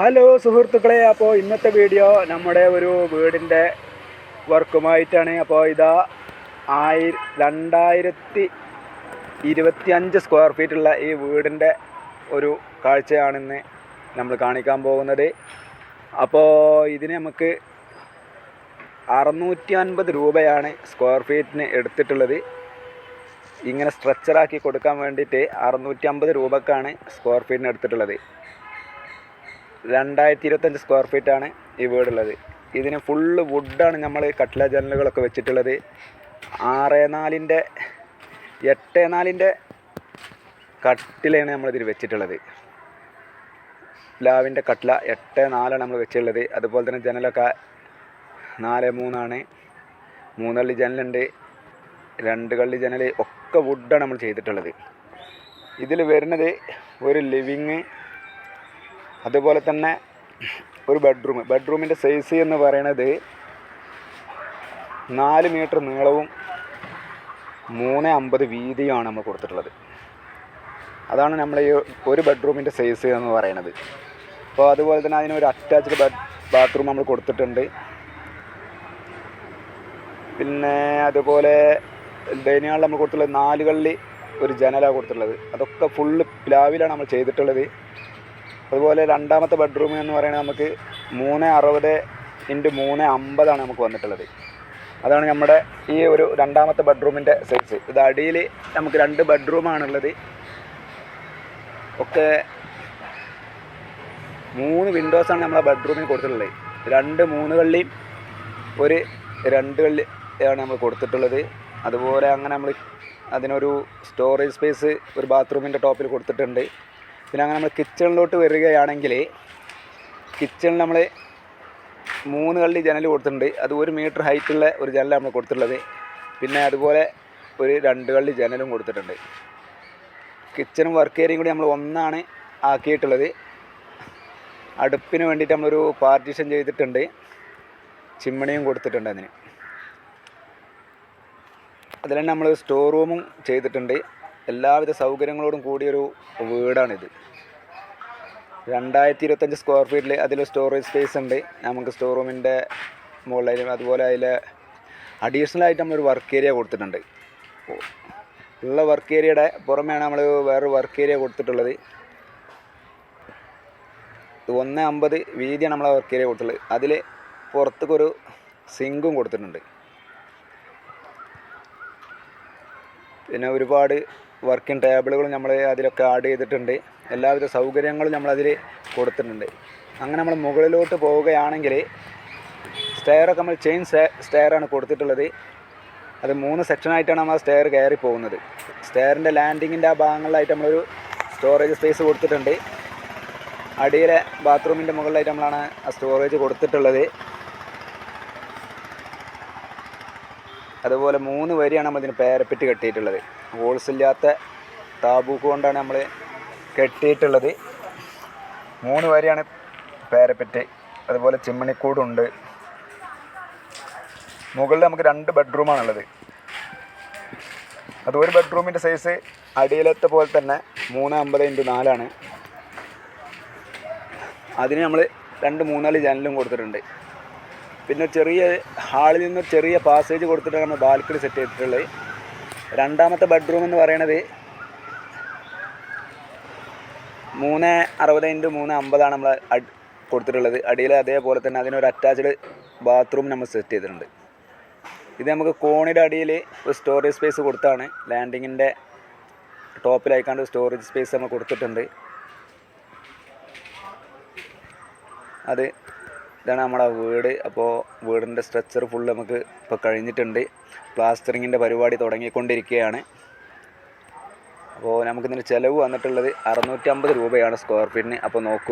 Hello സുഹൃത്തുക്കളെ അപ്പോൾ ഇന്നത്തെ വീഡിയോ നമ്മുടെ ഒരു വീടിന്റെ വർക്കുമായിട്ടാണ്. അപ്പോൾ ഇതാ ആയി രണ്ടായിരത്തി ഇരുപത്തി അഞ്ച് സ്ക്വയർ ഫീറ്റുള്ള ഈ വീടിന്റെ ഒരു കാഴ്ചയാണിന്ന് നമ്മൾ കാണിക്കാൻ പോകുന്നത്. അപ്പോൾ ഇതിന് നമുക്ക് അറുന്നൂറ്റി അൻപത് രൂപയാണ് സ്ക്വയർ ഫീറ്റിന് എടുത്തിട്ടുള്ളത്. ഇങ്ങനെ സ്ട്രെച്ചറാക്കി കൊടുക്കാൻ വേണ്ടിയിട്ട് അറുന്നൂറ്റി അമ്പത് രൂപക്കാണ് സ്ക്വയർ ഫീറ്റിന് എടുത്തിട്ടുള്ളത്. രണ്ടായിരത്തി ഇരുപത്തഞ്ച് സ്ക്വയർ ആണ് ഈ വീടുള്ളത്. ഇതിന് ഫുള്ള് വുഡാണ് നമ്മൾ കട്ടില ജനലുകളൊക്കെ വെച്ചിട്ടുള്ളത്. ആറ് നാലിന്റെ എട്ട് നാലിന്റെ കട്ടിലാണ് നമ്മളിതിൽ വെച്ചിട്ടുള്ളത്. ലാവിന്റെ കട്ടില എട്ട് നാലാണ് നമ്മൾ വെച്ചിട്ടുള്ളത്. അതുപോലെ തന്നെ ജനലൊക്കെ നാല് മൂന്നാണ്. മൂന്നള്ളി ജനലുണ്ട്. രണ്ട് കള്ളി ജനൽ ഒക്കെ വുഡാണ് നമ്മൾ ചെയ്തിട്ടുള്ളത്. ഇതിൽ വരുന്നത് ഒരു ലിവിങ് അതുപോലെ തന്നെ ഒരു ബെഡ്റൂം ബെഡ്റൂമിന്റെ സൈസ് എന്ന് പറയണത് നാല് മീറ്റർ നീളവും മൂന്ന് അമ്പത് വീതിയുമാണ് നമ്മൾ കൊടുത്തിട്ടുള്ളത്. അതാണ് നമ്മൾ ഈ ഒരു ബെഡ്റൂമിന്റെ സൈസ് എന്ന് പറയണത്. അപ്പോൾ അതുപോലെ തന്നെ അതിനൊരു അറ്റാച്ച്ഡ് ബെഡ് ബാത്റൂം നമ്മൾ കൊടുത്തിട്ടുണ്ട്. പിന്നെ അതുപോലെ ഡൈനിങ് ഹാളിൽ നമ്മൾ കൊടുത്തിട്ടുള്ളത് നാലുകളിൽ ഒരു ജനലാണ് കൊടുത്തിട്ടുള്ളത്. അതൊക്കെ ഫുള്ള് പ്ലാവിലാണ് നമ്മൾ ചെയ്തിട്ടുള്ളത്. അതുപോലെ രണ്ടാമത്തെ ബെഡ്റൂം എന്ന് പറയുന്നത് നമുക്ക് മൂന്ന് അറുപത് ഇന്റു മൂന്ന് അമ്പതാണ് നമുക്ക് വന്നിട്ടുള്ളത്. അതാണ് നമ്മുടെ ഈ ഒരു രണ്ടാമത്തെ ബെഡ്റൂമിന്റെ സൈസ് ഇത് അടിയിൽ നമുക്ക് രണ്ട് ബെഡ്റൂമാണുള്ളത് ഒക്കെ മൂന്ന് വിൻഡോസാണ് നമ്മളെ ബെഡ്റൂമിൽ കൊടുത്തിട്ടുള്ളത്. രണ്ട് മൂന്ന് കള്ളിയും ഒരു രണ്ട് കള്ളി ആണ് നമ്മൾ കൊടുത്തിട്ടുള്ളത്. അതുപോലെ അങ്ങനെ നമ്മൾ അതിനൊരു സ്റ്റോറേജ് സ്പേസ് ഒരു ബാത്റൂമിന്റെ ടോപ്പിൽ കൊടുത്തിട്ടുണ്ട്. പിന്നെ അങ്ങനെ നമ്മൾ കിച്ചണിലോട്ട് വരികയാണെങ്കിൽ കിച്ചണിൽ നമ്മൾ മൂന്ന് കള്ളി ജനൽ കൊടുത്തിട്ടുണ്ട്. അത് ഒരു മീറ്റർ ഹൈറ്റുള്ള ഒരു ജനലാണ് നമ്മൾ കൊടുത്തിട്ടുള്ളത്. പിന്നെ അതുപോലെ ഒരു രണ്ട് കള്ളി ജനലും കൊടുത്തിട്ടുണ്ട്. കിച്ചണും വർക്ക് ഏരിയയും കൂടി നമ്മൾ ഒന്നാണ് ആക്കിയിട്ടുള്ളത്. അടുപ്പിന് വേണ്ടിയിട്ട് നമ്മളൊരു പാർട്ടീഷൻ ചെയ്തിട്ടുണ്ട്. ചിമ്മണിയും കൊടുത്തിട്ടുണ്ട് അതിന്. അതിൽ തന്നെ നമ്മൾ സ്റ്റോർ റൂമും ചെയ്തിട്ടുണ്ട്. എല്ലാവിധ സൗകര്യങ്ങളോടും കൂടിയൊരു വീടാണിത്. രണ്ടായിരത്തി ഇരുപത്തഞ്ച് സ്ക്വയർ ഫീറ്റിൽ അതിൽ സ്റ്റോറേജ് സ്പേസ് ഉണ്ട്. നമുക്ക് സ്റ്റോർ റൂമിന്റെ മുകളിലും അതുപോലെ അതിൽ അഡീഷണൽ ആയിട്ട് നമ്മളൊരു വർക്ക് ഏരിയ കൊടുത്തിട്ടുണ്ട്. ഉള്ള വർക്ക് ഏരിയയുടെ പുറമെയാണ് നമ്മൾ വേറൊരു വർക്ക് ഏരിയ കൊടുത്തിട്ടുള്ളത്. ഒന്ന് അമ്പത് വീതിയാണ് നമ്മളെ വർക്ക് ഏരിയ കൊടുത്തിട്ടുള്ളത്. അതിൽ പുറത്തേക്കൊരു സിങ്കും കൊടുത്തിട്ടുണ്ട്. പിന്നെ ഒരുപാട് വർക്കിംഗ് ടേബിളുകളും നമ്മൾ അതിലൊക്കെ ആഡ് ചെയ്തിട്ടുണ്ട്. എല്ലാവിധ സൗകര്യങ്ങളും നമ്മളതിൽ കൊടുത്തിട്ടുണ്ട്. അങ്ങനെ നമ്മൾ മുകളിലോട്ട് പോവുകയാണെങ്കിൽ സ്റ്റെയറൊക്കെ നമ്മൾ ചെയിൻ സ്റ്റെയറാണ് കൊടുത്തിട്ടുള്ളത്. അത് മൂന്ന് സെക്ഷനായിട്ടാണ് നമ്മൾ സ്റ്റെയർ കയറി പോകുന്നത്. സ്റ്റെയറിന്റെ ലാൻഡിങ്ങിന്റെ ആ ഭാഗങ്ങളിലായിട്ട് നമ്മളൊരു സ്റ്റോറേജ് സ്പേസ് കൊടുത്തിട്ടുണ്ട്. അടിയിലെ ബാത്റൂമിന്റെ മുകളിലായിട്ട് നമ്മളാണ് ആ സ്റ്റോറേജ് കൊടുത്തിട്ടുള്ളത്. അതുപോലെ മൂന്ന് വരിയാണ് നമ്മളിതിന് പേരപ്പെറ്റ് കെട്ടിയിട്ടുള്ളത്. ഹോൾസ് ഇല്ലാത്ത താബൂക്ക് കൊണ്ടാണ് നമ്മൾ കെട്ടിയിട്ടുള്ളത്. മൂന്ന് വരിയാണ് പേരപ്പെറ്റ് അതുപോലെ ചിമ്മണിക്കൂടുണ്ട്. മുകളിൽ നമുക്ക് രണ്ട് ബെഡ്റൂമാണുള്ളത്. അത് ഒരു ബെഡ്റൂമിന്റെ സൈസ് അടിയിലത്തെ പോലെ തന്നെ മൂന്ന് അമ്പത് ഇന്റു നാലാണ്. അതിന് നമ്മൾ രണ്ട് മൂന്നാൽ ജനലും കൊടുത്തിട്ടുണ്ട്. പിന്നെ ചെറിയ ഹാളിൽ നിന്ന് ചെറിയ പാസേജ് കൊടുത്തിട്ടാണ് നമ്മൾ ബാൽക്കണി സെറ്റ് ചെയ്തിട്ടുള്ളത്. രണ്ടാമത്തെ ബെഡ്റൂം എന്ന് പറയണത് മൂന്ന് അറുപത് ഇന്റു മൂന്ന് അമ്പതാണ് നമ്മൾ കൊടുത്തിട്ടുള്ളത്. അടിയിൽ അതേപോലെ തന്നെ അതിനൊരു അറ്റാച്ച്ഡ് ബാത്റൂം നമ്മൾ സെറ്റ് ചെയ്തിട്ടുണ്ട്. ഇത് നമുക്ക് കോണിയുടെ അടിയിൽ ഒരു സ്റ്റോറേജ് സ്പേസ് കൊടുത്താണ്. ലാൻഡിങ്ങിന്റെ ടോപ്പിലായിക്കാണ്ട് സ്റ്റോറേജ് സ്പേസ് നമ്മൾ കൊടുത്തിട്ടുണ്ട്. അത് ഇതാണ് നമ്മുടെ വീട്. അപ്പോൾ വീടിന്റെ സ്ട്രക്ചർ ഫുൾ നമുക്ക് ഇപ്പോൾ കഴിഞ്ഞിട്ടുണ്ട്. പ്ലാസ്റ്ററിങ്ങിന്റെ പരിപാടി തുടങ്ങിക്കൊണ്ടിരിക്കുകയാണ്. അപ്പോൾ നമുക്കിതിന്റെ ചിലവ് വന്നിട്ടുള്ളത് അറുന്നൂറ്റമ്പത് രൂപയാണ് സ്ക്വയർ ഫീറ്റിന് അപ്പോൾ നോക്കൂ.